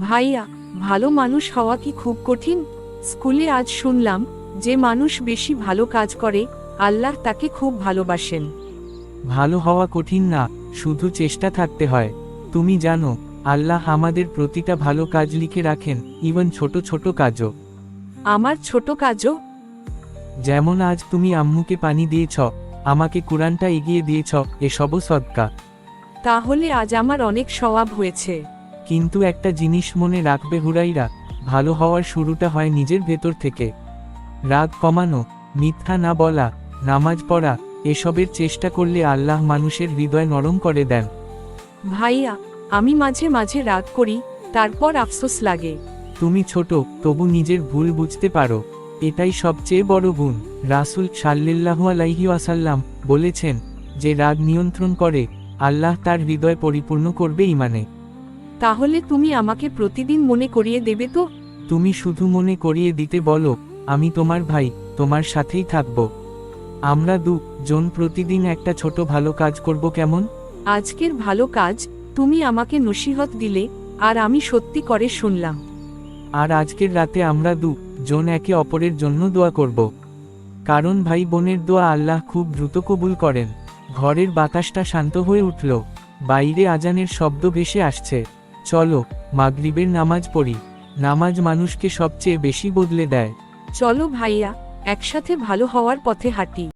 ভাইয়া ভালো মানুষ হওয়া কি খুব কঠিন? স্কুলে আজ শুনলাম যে মানুষ বেশি ভালো কাজ করে আল্লাহ তাকে খুব ভালোবাসেন। ভালো হওয়া কঠিন না শুধু চেষ্টা থাকতে হয়। তুমি জানো আল্লাহ আমাদের প্রতিটা ভালো কাজ লিখে রাখেন ইভেন ছোট ছোট কাজও। আমার ছোট কাজও? যেমন আজ তুমি আম্মুকে পানি দিয়েছ আমাকে কোরআনটা এগিয়ে দিয়েছ এসবও সদকা। তাহলে আজ আমার অনেক স্বভাব হয়েছে। কিন্তু একটা জিনিস মনে রাখবে হুরাইরা ভালো হওয়ার শুরুটা হয় নিজের ভেতর থেকে। রাগ কমানো মিথ্যা না বলা নামাজ পড়া এসবের চেষ্টা করলে আল্লাহ মানুষের হৃদয় নরম করে দেন। ভাইয়া আমি মাঝে মাঝে রাগ করি তারপর আফসোস লাগে। তুমি ছোট তবু নিজের ভুল বুঝতে পারো। এটাই সবচেয়ে বড় গুণ রাসুল সাল্লিল্লাহু আলাইহি ওয়াসাল্লাম বলেছেন যে রাগ নিয়ন্ত্রণ করে আল্লাহ তার হৃদয় পরিপূর্ণ করবে ইমানে তাহলে তুমি আমাকে প্রতিদিন মনে করিয়ে দেবে তো? তুমি শুধু মনে করিয়ে দিতে বলো আমি তোমার ভাই তোমার সাথেই থাকব। আমরা দু জন প্রতিদিন একটা ছোট ভালো কাজ করব কেমন? আজকের ভালো কাজ তুমি আমাকে নসিহত দিলে আর আমি সত্যি করে শুনলাম। আর আজকের রাতে আমরা দু জন একে অপরের জন্য দোয়া করব। কারণ ভাই বোনের দোয়া আল্লাহ খুব দ্রুত কবুল করেন। ঘরের বাতাসটা শান্ত হয়ে উঠল। বাইরে আজানের শব্দ ভেসে আসছে। চলো, মাগরিবের নামাজ পড়ি। নামাজ মানুষকে সবচেয়ে বেশি বদলে দেয়। চলো ভাইয়া, একসাথে ভালো হওয়ার পথে হাঁটি।